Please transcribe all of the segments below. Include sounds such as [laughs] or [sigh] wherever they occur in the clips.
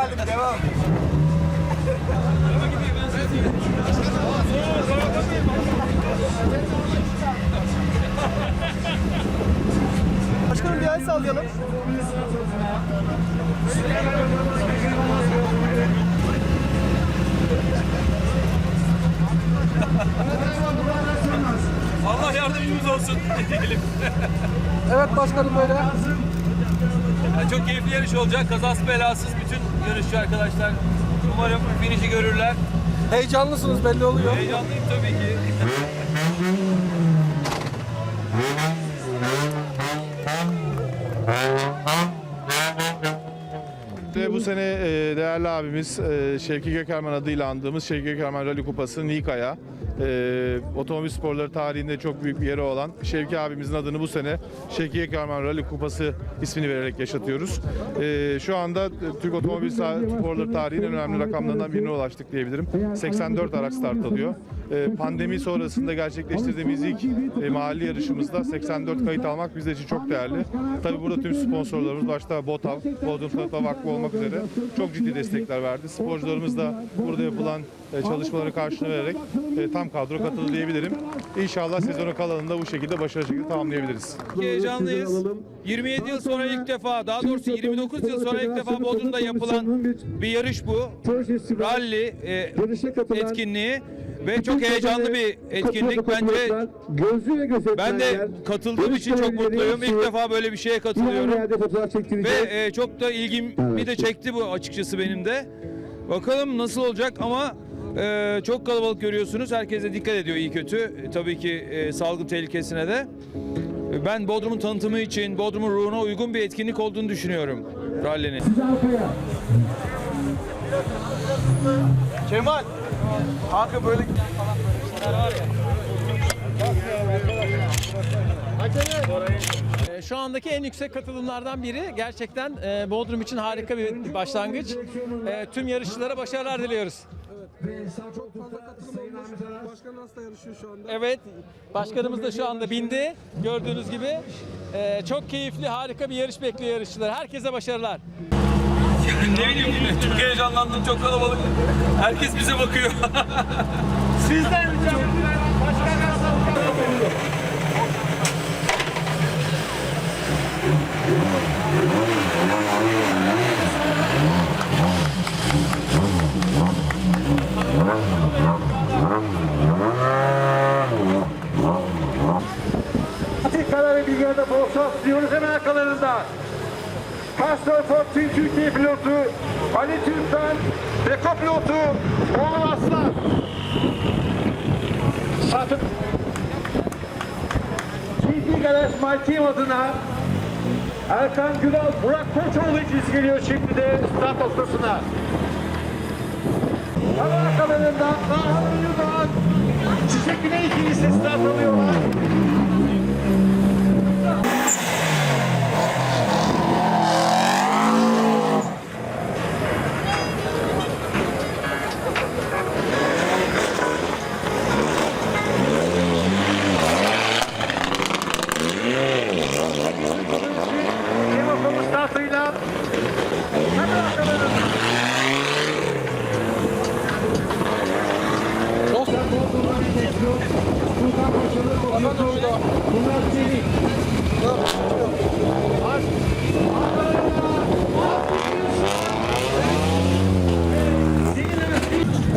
Vardım devam. Başkanım bir el sallayalım. Allah yardımcımız olsun [laughs] diyelim. Evet başkanım böyle. Yani çok keyifli yarış olacak. Kazası belasız bütün yarışçı arkadaşlar. Umarım finişi görürler. Heyecanlısınız belli oluyor. Heyecanlıyım tabii ki. Ve bu sene e, değerli abimiz e, Şevki Gökerman adıyla andığımız Şevki Gökerman Rally Kupası Nika'ya e, otomobil sporları tarihinde çok büyük bir yeri olan Şevki abimizin adını bu sene Şevki Gökerman Rally Kupası ismini vererek yaşatıyoruz. E, şu anda e, Türk otomobil sporları tarihinin önemli rakamlarından birine ulaştık diyebilirim. 84 araç start alıyor. E, pandemi sonrasında gerçekleştirdiğimiz ilk e, mahalli yarışımızda 84 kayıt almak bizler için çok değerli. Tabii burada tüm sponsorlarımız başta BOTAV, Bodrum Sanatlar Vakfı olmak üzere çok ciddi destekler verdi. Sporcularımız da burada yapılan e, çalışmaları karşılığını vererek e, tam kadro katıldı diyebilirim. İnşallah sezonun kalanında bu şekilde başarılı şekilde tamamlayabiliriz. Heyecanlıyız. 27 yıl sonra ilk defa, daha doğrusu 29 yıl sonra ilk defa Bodrum'da yapılan bir yarış bu. Rally e, etkinliği ve çok heyecanlı bir etkinlik. Bence ben de katıldığım için çok mutluyum. İlk defa böyle bir şeye katılıyorum. Ve e, çok da ilgimi de çekti bu açıkçası benim de. Bakalım nasıl olacak ama e, çok kalabalık görüyorsunuz. Herkes de dikkat ediyor iyi kötü. E, tabii ki e, salgın tehlikesine de. E, Ben Bodrum'un tanıtımı için, Bodrum'un ruhuna uygun bir etkinlik olduğunu düşünüyorum rallinin. Kemal. Kanka böyle Ee, Şu andaki en yüksek katılımlardan biri gerçekten e, Bodrum için harika bir başlangıç. E, Tüm yarışçılara başarılar diliyoruz. Çok fazla katılım olmuş. Başkan hasta yarışıyor şu anda. Evet, başkanımız da şu anda bindi. Gördüğünüz gibi E, çok keyifli, harika bir yarış bekliyor yarışçılar. Herkese başarılar. [laughs] ne bileyim çok heyecanlandım, çok kalabalık. Herkes bize bakıyor. [laughs] Tekrar ve bilgilerde bol şans diliyoruz hemen arkalarında. Pastor Fortin Türkiye pilotu Ali Türkmen ve kopilotu Oğuz Aslan. Satın. GT Garaj My Team adına Erkan Gülal, Burak Koçoğlu ikilisi geliyor şimdi de start noktasına. Hemen arkalarında Nahan Uyudan, Çiçek Güney ikilisi start alıyorlar.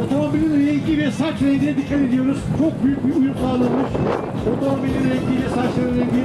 Otomobilin rengi ve saç rengine dikkat ediyoruz. Çok büyük bir uyum sağlanmış. Otomobilin rengiyle saçların rengi